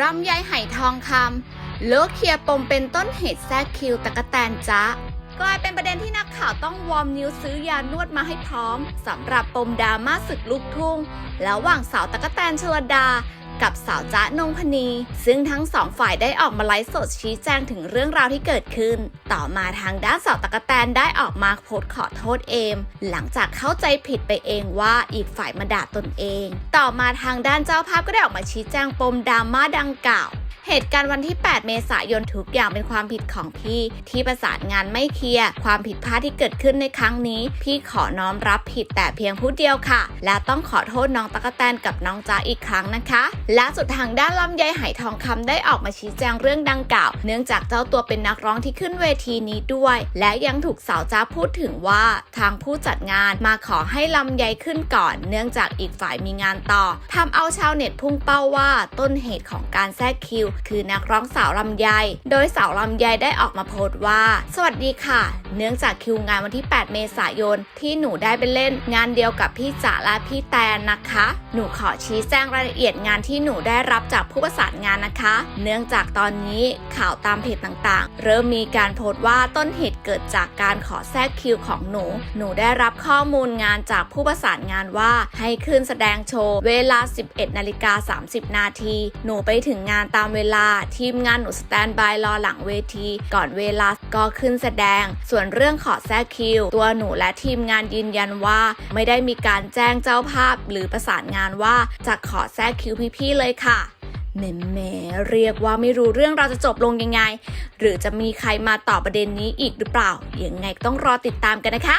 รำไยไหทองคำเลิกเคลียร์ปมเป็นต้นเหตุแทรกคิวตะกะแตนจ้ากลายเป็นประเด็นที่นักข่าวต้องวอร์มนิ้วซื้อยานวดมาให้พร้อมสำหรับปมดราม่าศึกลูกทุ่งระหว่างสาวตะกะแตนชลดา กับสาวจ๊ะนงพนี ซึ่งทั้งสองฝ่ายได้ออกมาไลฟ์สดชี้แจงถึงเรื่องราวที่เกิดขึ้น ต่อมาทางด้านสาวตะกะแตนได้ออกมาโพสขอโทษเอม หลังจากเข้าใจผิดไปเองว่าอีกฝ่ายมาด่าตนเอง ต่อมาทางด้านเจ้าภาพก็ได้ออกมาชี้แจงปมดราม่าดังกล่าว เหตุการณ์วันที่ 8 เมษายนทุกอย่างเป็นความผิดของพี่ที่ประสานงานไม่เคลียร์ ความผิดพลาดที่เกิดขึ้นในครั้งนี้ พี่ขอน้อมรับผิดแต่เพียงผู้เดียวค่ะ และต้องขอโทษน้องตะกะแตนกับน้องจ้าอีกครั้งนะคะ และสุดทางด้านลำไยไหทองคำได้ออกมาชี้แจงเรื่องดังกล่าว เนื่องจากเจ้าตัวเป็นนักร้องที่ขึ้นเวทีนี้ด้วย และยังถูกสาวจ้าพูดถึงว่าทางผู้จัดงานมาขอให้ลำไยขึ้นก่อน เนื่องจากอีกฝ่ายมีงานต่อทำเอาชาวเน็ตพุ่งเป้าว่าต้นเหตุของการแทรกคิวคือนักร้องสาวลำไย โดยสาวลำไยได้ออกมาโพสต์ว่า สวัสดีค่ะ เนื่องจากคิวงานวันที่ 8 เมษายน ที่หนูได้ไปเล่น งานเดียวกับพี่จ๋าและพี่แตนนะคะ หนูขอชี้แจงรายละเอียดงานที่หนูได้รับจากผู้ประสานงานนะคะ เนื่องจากตอนนี้ข่าวตามเพจต่างๆ เริ่มมีการโพสต์ว่าต้นเหตุเกิดจากการขอแทรกคิวของหนู หนูได้รับข้อมูลงานจากผู้ประสานงานว่าให้ขึ้นแสดงโชว์เวลา 11นาฬิกา30 นาที หนูไปถึงงานตามเวลาทีมงานหนูสแตนบายรอหลังเวที ก่อนเวลาก็ขึ้นแสดง ส่วนเรื่องขอแทรกคิว ตัวหนูและทีมงานยืนยันว่า ไม่ได้มีการแจ้งเจ้าภาพ หรือประสานงานว่าจะขอแทรกคิวพี่ๆเลยค่ะแหม่ๆเรียกว่าไม่รู้เรื่องเราจะจบลงยังไง หรือจะมีใครมาตอบประเด็นนี้อีกหรือเปล่ายังไงต้องรอติดตามกันนะคะ